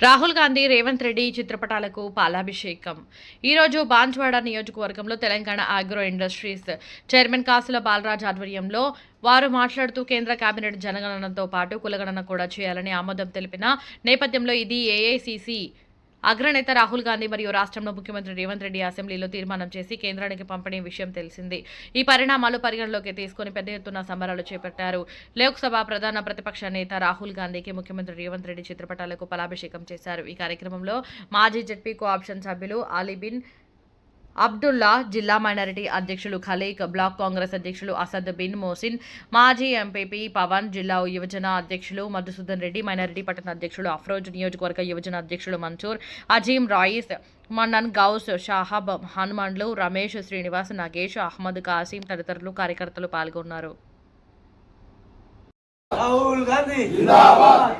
రాహుల్ గాంధీ రేవంత్ రెడ్డి చిత్రపటాలకు పాలాభిషేకం. ఈరోజు బాన్స్వాడ నియోజకవర్గంలో తెలంగాణ ఆగ్రో ఇండస్ట్రీస్ చైర్మన్ కాసుల బాలరాజ్ ఆధ్వర్యంలో వారు మాట్లాడుతూ కేంద్ర కేబినెట్ జనగణనతో పాటు కులగణన కూడా చేయాలని ఆమోదం తెలిపిన నేపథ్యంలో ఇది ఏఐసిసి అగ్రనేత రాహుల్ గాంధీ మరియు రాష్ట్రంలో ముఖ్యమంత్రి రేవంత్ రెడ్డి అసెంబ్లీలో తీర్మానం చేసి కేంద్రానికి పంపిణీ విషయం తెలిసింది. ఈ పరిణామాలు పరిగణలోకి తీసుకుని పెద్ద ఎత్తున సంబరాలు చేపట్టారు. లోక్సభ ప్రధాన ప్రతిపక్ష నేత రాహుల్ గాంధీకి ముఖ్యమంత్రి రేవంత్ రెడ్డి చిత్రపటాలకు పలాభిషేకం చేశారు. ఈ కార్యక్రమంలో మాజీ జడ్పీ కోఆప్షన్ సభ్యులు అలీబిన్ అబ్దుల్లా జిల్లా మైనారిటీ అధ్యక్షులు ఖలీక్ బ్లాక్ కాంగ్రెస్ అధ్యక్షులు అసద్ బిన్ మోసిన్ మాజీ ఎంపీపీ పవన్ జిల్లా యువజన అధ్యక్షులు మధుసూదన్ రెడ్డి మైనారిటీ పట్టణ అధ్యక్షులు అఫ్రోజ్ నియోజకవర్గ యువజన అధ్యక్షులు మన్సూర్ అజీం రాయిస్ మన్నన్ గౌస్ షాహబ్ హనుమాన్లు రమేష్ శ్రీనివాస్ నాగేష్ అహ్మద్ కాసిం తదితరులు కార్యకర్తలు పాల్గొన్నారు. రాహుల్ గాంధీ. జిందాబాద్.